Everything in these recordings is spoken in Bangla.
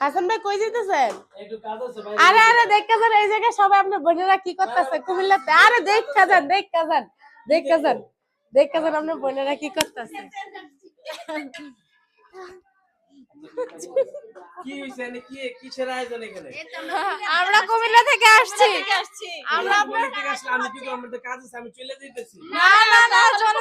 হাসান ভাই কই যেতেছেন ভাই। আরে আরে দেখা যান এই জায়গায় সবাই আপনার বোনেরা কি করতেছে? কুমিল্লাতে। আরে দেখা যান দেখা যান দেখা যান দেখা যান আপনার বোনেরা কি করতেছে। কি হইছে এনে? কি কিসের আয়োজন এখানে? আমরা কুমিল্লা থেকে আসছি। আমরা আপনার আমি কি করব কাজ আছে আমি চলে যাইতেছি। না না না চলে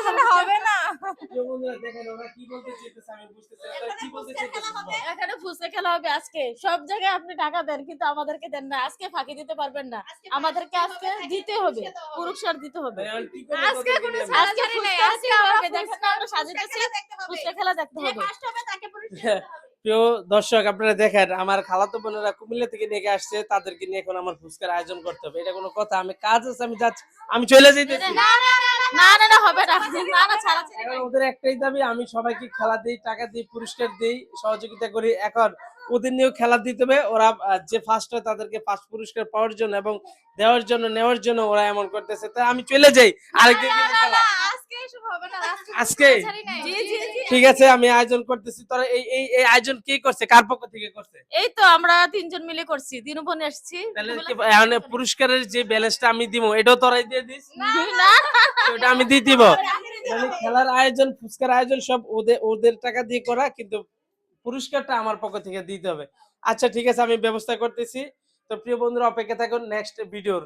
এখানে ফুসে খেলা হবে। আজকে। সব জায়গায় আপনি টাকা দেন কিন্তু আমাদেরকে দেন না। আজকে ফাঁকি দিতে পারবেন না। আমাদেরকে আজকে দিতে হবে। পুরস্কার দিতে হবে। ভাই, আমি কি করব আজকে কোনো নিয়ে? আজকে ফুসকা দেখেন আমরা সাজিতেছি ফুসকা খেলা দেখতে হবে। প্রিয় দর্শক আপনারা দেখেন আমার খালাতো বোনেরা কুমিল্লা থেকে নিয়ে আসছে। তাদেরকে নিয়ে এখন আমার ফুচকার আয়োজন করতে হবে। এটা কোনো কথা আমি কাজ আছে আমি যাচ্ছি। আমি চলে যাইতেছি। না না না না হবে না। ওদের একটাই দাবি আমি সবাইকে খেলা দিই টাকা দিই পুরস্কার দিই সহযোগিতা করি। এখন ওদের নিয়েও খেলা দিতে হবে। ওরা যে ফার্স্ট হয় তাদেরকে ফার্স্ট পুরস্কার পাওয়ার জন্য এবং দেওয়ার জন্য নেওয়ার জন্য ওরা এমন করতেছে। তাই আমি চলে যাই আরেকদিন খেলা। আজকে ঠিক আছে আমি আয়োজন করতেছি। তোরা এই এই এই আয়োজন কে করছে? কার পক্ষ থেকে করছে? এই তো আমরা তিনজন মিলে করছি। দিনু বোন এসেছি তাহলে মানে পুরস্কারের যে ব্যালেন্সটা আমি দিব এটাও তোরাই দিয়ে দিস? না ওটা আমি দিয়ে দিব। মানে খেলার আয়োজন, ফুচকার আয়োজন সব ওদের ওদের টাকা দিয়ে করা, কিন্তু পুরস্কারটা আমার পক্ষ থেকে দিতে হবে। আচ্ছা ঠিক আছে, আমি ব্যবস্থা করতেছি। তো প্রিয় বন্ধুরা, অপেক্ষা থাকুন নেক্সট ভিডিওর